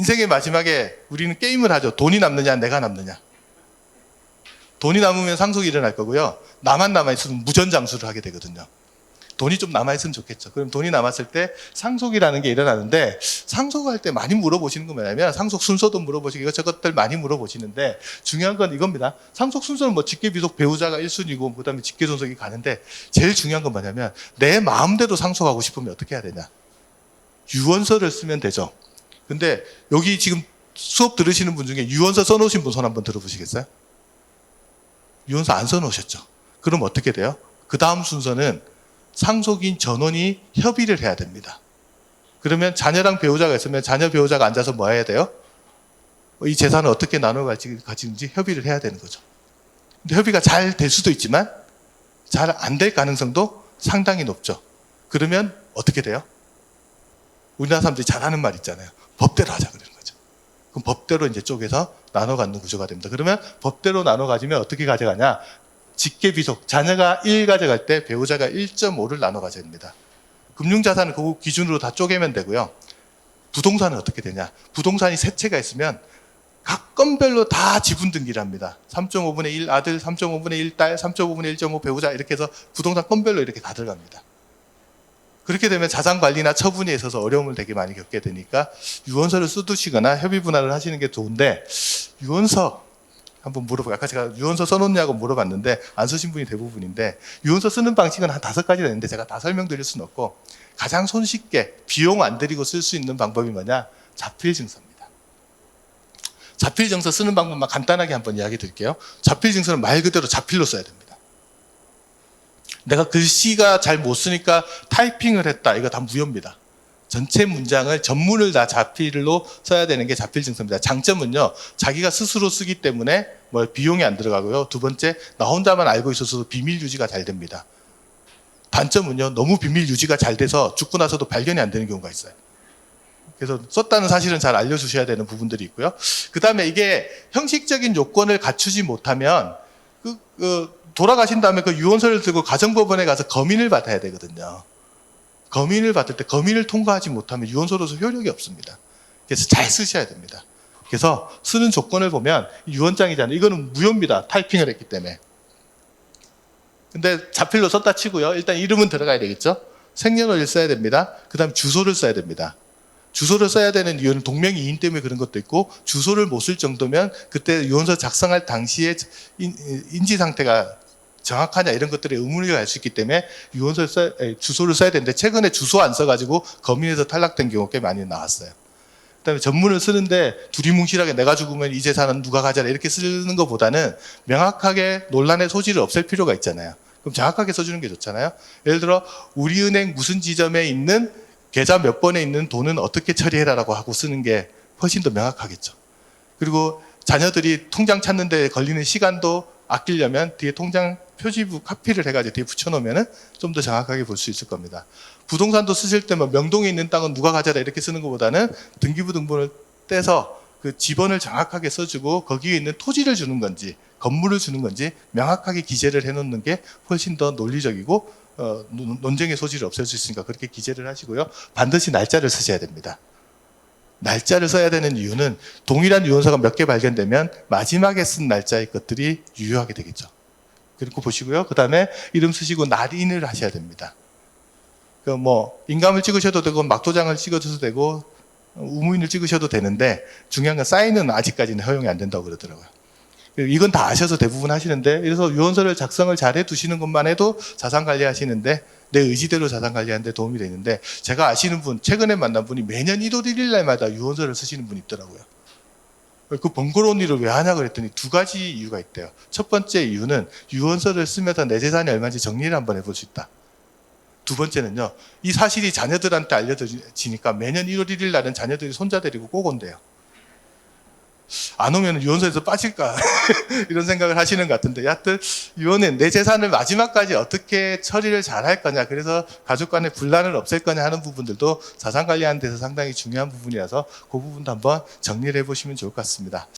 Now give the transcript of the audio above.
인생의 마지막에 우리는 게임을 하죠. 돈이 남느냐, 내가 남느냐. 돈이 남으면 상속이 일어날 거고요. 나만 남아있으면 무전장수를 하게 되거든요. 돈이 좀 남아있으면 좋겠죠. 그럼 돈이 남았을 때 상속이라는 게 일어나는데 상속할 때 많이 물어보시는 건 뭐냐면 상속 순서도 물어보시고 이것저것들 많이 물어보시는데 중요한 건 이겁니다. 상속 순서는 뭐 직계비속 배우자가 1순위고 그다음에 직계존속이 가는데 제일 중요한 건 뭐냐면 내 마음대로 상속하고 싶으면 어떻게 해야 되냐. 유언서를 쓰면 되죠. 근데 여기 지금 수업 들으시는 분 중에 유언서 써놓으신 분 손 한번 들어보시겠어요? 유언서 안 써놓으셨죠? 그럼 어떻게 돼요? 그 다음 순서는 상속인 전원이 협의를 해야 됩니다. 그러면 자녀랑 배우자가 있으면 자녀 배우자가 앉아서 뭐 해야 돼요? 이 재산을 어떻게 나눠 가지는지 협의를 해야 되는 거죠. 근데 협의가 잘 될 수도 있지만 잘 안 될 가능성도 상당히 높죠. 그러면 어떻게 돼요? 우리나라 사람들이 잘하는 말 있잖아요. 법대로 하자 그러는 거죠. 그럼 법대로 이제 쪼개서 나눠 갖는 구조가 됩니다. 그러면 법대로 나눠 가지면 어떻게 가져가냐? 직계비속 자녀가 1 가져갈 때 배우자가 1.5를 나눠 가져야 됩니다. 금융자산은 그 기준으로 다 쪼개면 되고요. 부동산은 어떻게 되냐? 부동산이 세 채가 있으면 각 건별로 다 지분 등기를 합니다. 3.5분의 1 아들, 3.5분의 1 딸, 3.5분의 1.5 배우자 이렇게 해서 부동산 건별로 이렇게 다 들어갑니다. 그렇게 되면 자산 관리나 처분에 있어서 어려움을 되게 많이 겪게 되니까 유언서를 써두시거나 협의 분할을 하시는 게 좋은데 유언서 한번 물어볼게요. 아까 제가 유언서 써놓냐고 물어봤는데 안 쓰신 분이 대부분인데 유언서 쓰는 방식은 한 다섯 가지가 있는데 제가 다 설명드릴 수는 없고 가장 손쉽게 비용 안 들이고 쓸 수 있는 방법이 뭐냐? 자필 증서입니다. 자필 증서 쓰는 방법만 간단하게 한번 이야기 드릴게요. 자필 증서는 말 그대로 자필로 써야 됩니다. 내가 글씨가 잘 못 쓰니까 타이핑을 했다. 이거 다 무효입니다. 전체 문장을 전문을 다 자필로 써야 되는 게 자필 증서입니다. 장점은요, 자기가 스스로 쓰기 때문에 뭐 비용이 안 들어가고요. 두 번째, 나 혼자만 알고 있어서 비밀 유지가 잘 됩니다. 단점은요, 너무 비밀 유지가 잘 돼서 죽고 나서도 발견이 안 되는 경우가 있어요. 그래서 썼다는 사실은 잘 알려주셔야 되는 부분들이 있고요. 그 다음에 이게 형식적인 요건을 갖추지 못하면 그, 그 돌아가신 다음에 그 유언서를 들고 가정법원에 가서 검인을 받아야 되거든요. 검인을 받을 때 검인을 통과하지 못하면 유언서로서 효력이 없습니다. 그래서 잘 쓰셔야 됩니다. 그래서 쓰는 조건을 보면 유언장이잖아요. 이거는 무효입니다. 타이핑을 했기 때문에. 근데 자필로 썼다 치고요. 일단 이름은 들어가야 되겠죠. 생년월일 써야 됩니다. 그 다음 주소를 써야 됩니다. 주소를 써야 되는 이유는 동명이 인 때문에 그런 것도 있고 주소를 못 쓸 정도면 그때 유언서 작성할 당시에 인, 인지 상태가 정확하냐 이런 것들에 의문이 갈수 있기 때문에 유언서 주소를 써야 되는데 최근에 주소 안 써가지고 검인에서 탈락된 경우가 꽤 많이 나왔어요. 그다음에 전문을 쓰는데 두리뭉실하게 내가 죽으면 이 재산은 누가 가져라 이렇게 쓰는 것보다는 명확하게 논란의 소지를 없앨 필요가 있잖아요. 그럼 정확하게 써주는 게 좋잖아요. 예를 들어 우리은행 무슨 지점에 있는 계좌 몇 번에 있는 돈은 어떻게 처리해라라고 하고 쓰는 게 훨씬 더 명확하겠죠. 그리고 자녀들이 통장 찾는 데 걸리는 시간도 아끼려면 뒤에 통장 표지부 카피를 해가지고 뒤에 붙여놓으면 좀 더 정확하게 볼 수 있을 겁니다. 부동산도 쓰실 때뭐 명동에 있는 땅은 누가 가져라 이렇게 쓰는 것보다는 등기부 등본을 떼서 그 지번을 정확하게 써주고 거기에 있는 토지를 주는 건지 건물을 주는 건지 명확하게 기재를 해놓는 게 훨씬 더 논리적이고 어, 논쟁의 소지를 없앨 수 있으니까 그렇게 기재를 하시고요. 반드시 날짜를 쓰셔야 됩니다. 날짜를 써야 되는 이유는 동일한 유언서가 몇 개 발견되면 마지막에 쓴 날짜의 것들이 유효하게 되겠죠. 그리고 보시고요. 그 다음에 이름 쓰시고 날인을 하셔야 됩니다. 그 뭐 인감을 찍으셔도 되고 막도장을 찍어줘도 되고 우무인을 찍으셔도 되는데 중요한 건 사인은 아직까지는 허용이 안 된다고 그러더라고요. 이건 다 아셔서 대부분 하시는데 그래서 유언서를 작성을 잘 해 두시는 것만 해도 자산 관리하시는데 내 의지대로 자산 관리하는데 도움이 되는데 제가 아시는 분 최근에 만난 분이 매년 1월 1일 날마다 유언서를 쓰시는 분이 있더라고요. 그 번거로운 일을 왜 하냐 그랬더니 두 가지 이유가 있대요. 첫 번째 이유는 유언서를 쓰면서 내 재산이 얼마인지 정리를 한번 해볼 수 있다. 두 번째는요, 이 사실이 자녀들한테 알려지니까 매년 1월 1일 날은 자녀들이 손자 데리고 꼭 온대요. 안 오면 유언서에서 빠질까 이런 생각을 하시는 것 같은데 여하튼 유언은 내 재산을 마지막까지 어떻게 처리를 잘 할 거냐 그래서 가족 간의 분란을 없앨 거냐 하는 부분들도 자산 관리하는 데서 상당히 중요한 부분이라서 그 부분도 한번 정리를 해보시면 좋을 것 같습니다.